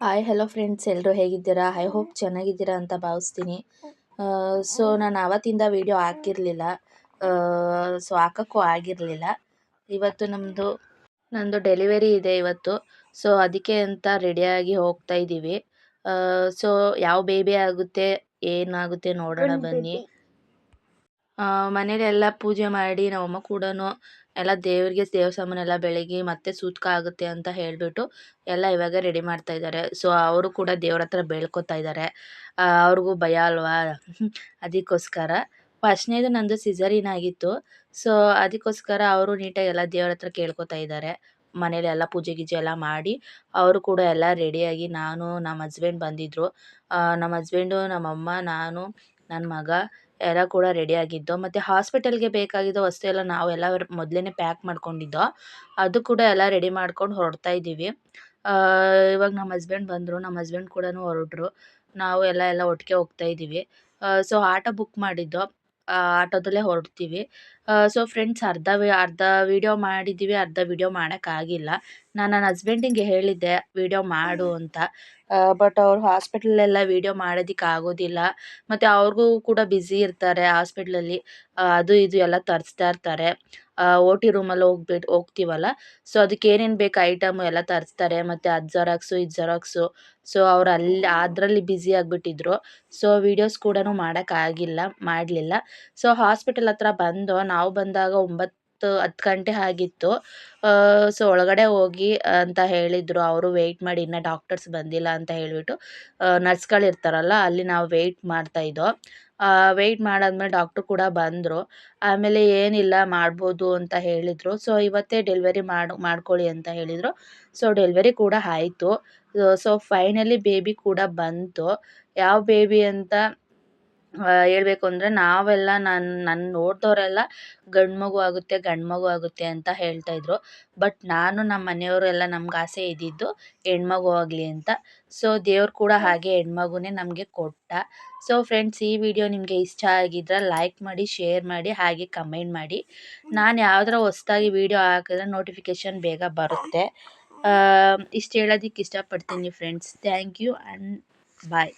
Hi hello friends ಎಲ್ಲರೂ ಹೇಗಿದ್ದೀರಾ? I hope ಚೆನ್ನಾಗಿದ್ದೀರಾ ಅಂತ ಭಾವಿಸ್ತೀನಿ. ಸೊ ನಾನು ಆವತ್ತಿಂದ ವೀಡಿಯೋ ಹಾಕಿರಲಿಲ್ಲ. ಸೊ ಹಾಕೋಕ್ಕೂ ಆಗಿರಲಿಲ್ಲ. ಇವತ್ತು ನಮ್ಮದು ನಂದು ಡೆಲಿವರಿ ಇದೆ ಇವತ್ತು. ಸೊ ಅದಕ್ಕೆ ಅಂತ ರೆಡಿಯಾಗಿ ಹೋಗ್ತಾ ಇದ್ದೀವಿ ಸೊ ಯಾವ ಬೇಬಿ ಆಗುತ್ತೆ ಏನಾಗುತ್ತೆ ನೋಡೋಣ ಬನ್ನಿ. ಮನೇಲೆಲ್ಲ ಪೂಜೆ ಮಾಡಿ ನಮ್ಮಮ್ಮ ಕೂಡ ಎಲ್ಲ ದೇವರಿಗೆ ದೇವ್ರ ಸಾಮಾನೆಲ್ಲ ಬೆಳಗಿ ಮತ್ತೆ ಸೂತಕ ಆಗುತ್ತೆ ಅಂತ ಹೇಳಿಬಿಟ್ಟು ಎಲ್ಲ ಇವಾಗ ರೆಡಿ ಮಾಡ್ತಾ ಇದ್ದಾರೆ ಸೊ ಅವರು ಕೂಡ ದೇವ್ರ ಹತ್ರ ಬೇಳ್ಕೊತಾ ಇದ್ದಾರೆ ಅವ್ರಿಗೂ ಭಯ ಅಲ್ವಾ? ಅದಕ್ಕೋಸ್ಕರ. ಫಸ್ಟ್ನೇದು ನಂದು ಸಿಸರಿನ್ ಆಗಿತ್ತು. ಸೊ ಅದಕ್ಕೋಸ್ಕರ ಅವರು ನೀಟಾಗಿ ಎಲ್ಲ ದೇವ್ರ ಹತ್ರ ಕೇಳ್ಕೊತಾ ಇದ್ದಾರೆ ಮನೇಲಿ ಎಲ್ಲ ಪೂಜೆ ಗೀಜೆ ಎಲ್ಲ ಮಾಡಿ ಅವರು ಕೂಡ ಎಲ್ಲ ರೆಡಿಯಾಗಿ ನಾನು ನಮ್ಮ ಹಸ್ಬೆಂಡ್ ಬಂದಿದ್ದರು ನಮ್ಮ ಹಸ್ಬೆಂಡು ನಮ್ಮಮ್ಮ, ನಾನು ನನ್ನ ಮಗ ಎಲ್ಲ ಕೂಡ ರೆಡಿಯಾಗಿದ್ದು ಮತ್ತು ಹಾಸ್ಪಿಟಲ್ಗೆ ಬೇಕಾಗಿದ್ದ ವಸ್ತು ಎಲ್ಲ ನಾವೆಲ್ಲ ಮೊದಲೇ ಪ್ಯಾಕ್ ಮಾಡ್ಕೊಂಡಿದ್ದೋ, ಅದು ಕೂಡ ಎಲ್ಲ ರೆಡಿ ಮಾಡ್ಕೊಂಡು ಹೊರಡ್ತಾ ಇದ್ದೀವಿ. ಇವಾಗ ನಮ್ಮ ಹಸ್ಬೆಂಡ್ ಬಂದರು, ನಮ್ಮ ಹಸ್ಬೆಂಡ್ ಕೂಡ ಹೊರಟ್ರು. ನಾವು ಎಲ್ಲ ಎಲ್ಲ ಒಟ್ಟಿಗೆ ಹೋಗ್ತಾ ಇದ್ದೀವಿ. ಸೊ ಆಟೋ ಬುಕ್ ಮಾಡಿದ್ದೋ ಆಟೋದಲ್ಲೇ ಹೊರಡ್ತೀವಿ. ಸೊ ಫ್ರೆಂಡ್ಸ್ ಅರ್ಧ ಅರ್ಧ ವೀಡಿಯೋ ಮಾಡಿದ್ದೀವಿ, ಅರ್ಧ ವೀಡಿಯೋ ಮಾಡೋಕ್ಕಾಗಿಲ್ಲ. ನಾನು ನನ್ನ ಹಸ್ಬೆಂಡಿಗೆ ಹೇಳಿದ್ದೆ ವೀಡಿಯೋ ಮಾಡು ಅಂತ. ಬಟ್ ಅವ್ರು ಹಾಸ್ಪಿಟ್ಲಲ್ಲೆಲ್ಲ ವಿಡಿಯೋ ಮಾಡೋದಿಕ್ಕೆ ಆಗೋದಿಲ್ಲ ಮತ್ತು ಅವ್ರಿಗೂ ಕೂಡ ಬ್ಯುಸಿ ಇರ್ತಾರೆ ಹಾಸ್ಪಿಟ್ಲಲ್ಲಿ ಅದು ಇದು ಎಲ್ಲ ತರಿಸ್ತಾ ಇರ್ತಾರೆ. ಓ ಟಿ ರೂಮಲ್ಲಿ ಹೋಗ್ಬಿಟ್ಟು ಹೋಗ್ತೀವಲ್ಲ? ಸೊ ಅದಕ್ಕೆ ಏನೇನ್ ಬೇಕು ಐಟಮ್ ಎಲ್ಲ ತರಿಸ್ತಾರೆ. ಮತ್ತು ಅದು ಜೆರಾಕ್ಸು ಇದು ಜೆರಾಕ್ಸು ಸೊ ಅವ್ರು ಅಲ್ಲಿ, ಅದರಲ್ಲಿ ಬ್ಯುಸಿ ಆಗಿಬಿಟ್ಟಿದ್ರು. ಸೊ ವಿಡಿಯೋಸ್ ಕೂಡ ಮಾಡೋಕ್ಕಾಗಿಲ್ಲ, ಮಾಡಲಿಲ್ಲ. ಸೊ ಹಾಸ್ಪಿಟಲ್ ಹತ್ರ ಬಂದು, ನಾವು ಬಂದಾಗ ಒಂಬತ್ತು ಹತ್ತು ಗಂಟೆ ಆಗಿತ್ತು. ಸೊ ಒಳಗಡೆ ಹೋಗಿ ಅಂತ ಹೇಳಿದರು. ಅವರು ವೆಯ್ಟ್ ಮಾಡಿ ಇನ್ನೂ ಡಾಕ್ಟರ್ಸ್ ಬಂದಿಲ್ಲ ಅಂತ ಹೇಳಿಬಿಟ್ಟು ನರ್ಸ್ಗಳು ಇರ್ತಾರಲ್ಲ, ಅಲ್ಲಿ ನಾವು ವೆಯ್ಟ್ ಮಾಡ್ತಾಯಿದ್ದೋ ವೆಯ್ಟ್ ಮಾಡಾದ್ಮೇಲೆ ಡಾಕ್ಟ್ರು ಕೂಡ ಬಂದರು. ಆಮೇಲೆ ಏನಿಲ್ಲ, ಮಾಡ್ಬೋದು ಅಂತ ಹೇಳಿದರು. ಸೊ ಇವತ್ತೇ ಡೆಲಿವರಿ ಮಾಡಿ, ಮಾಡ್ಕೊಳ್ಳಿ ಅಂತ ಹೇಳಿದರು. ಸೊ ಡೆಲಿವರಿ ಕೂಡ ಆಯಿತು. ಸೊ ಫೈನಲಿ ಬೇಬಿ ಕೂಡ ಬಂತು. ಯಾವ ಬೇಬಿ ಅಂತ ಹೇಳ್ಬೇಕು ಅಂದರೆ ನಾವೆಲ್ಲ ನಾನು ನನ್ನ ನೋಡಿದವರೆಲ್ಲ ಗಂಡು ಮಗು ಆಗುತ್ತೆ, ಗಂಡು ಮಗು ಆಗುತ್ತೆ ಅಂತ ಹೇಳ್ತಾಯಿದ್ರು ಬಟ್ ನಾನು ನಮ್ಮ ಮನೆಯವರೆಲ್ಲ ನಮ್ಗೆ ಆಸೆ ಇದ್ದಿದ್ದು ಹೆಣ್ಮಗು ಆಗಲಿ ಅಂತ. ಸೊ ದೇವ್ರು ಕೂಡ ಹಾಗೆ ಹೆಣ್ಮಗುನೇ ನಮಗೆ ಕೊಟ್ಟ. ಸೊ ಫ್ರೆಂಡ್ಸ್ ಈ ವಿಡಿಯೋ ನಿಮಗೆ ಇಷ್ಟ ಆಗಿದ್ರೆ ಲೈಕ್ ಮಾಡಿ ಶೇರ್ ಮಾಡಿ, ಹಾಗೆ ಕಮೆಂಟ್ ಮಾಡಿ. ನಾನು ಯಾವ್ದಾರ ಹೊಸ್ದಾಗಿ ವಿಡಿಯೋ ಹಾಕಿದ್ರೆ ನೋಟಿಫಿಕೇಷನ್ ಬೇಗ ಬರುತ್ತೆ. ಇಷ್ಟು ಹೇಳೋದಕ್ಕೆ ಇಷ್ಟಪಡ್ತೀನಿ friends thank you and bye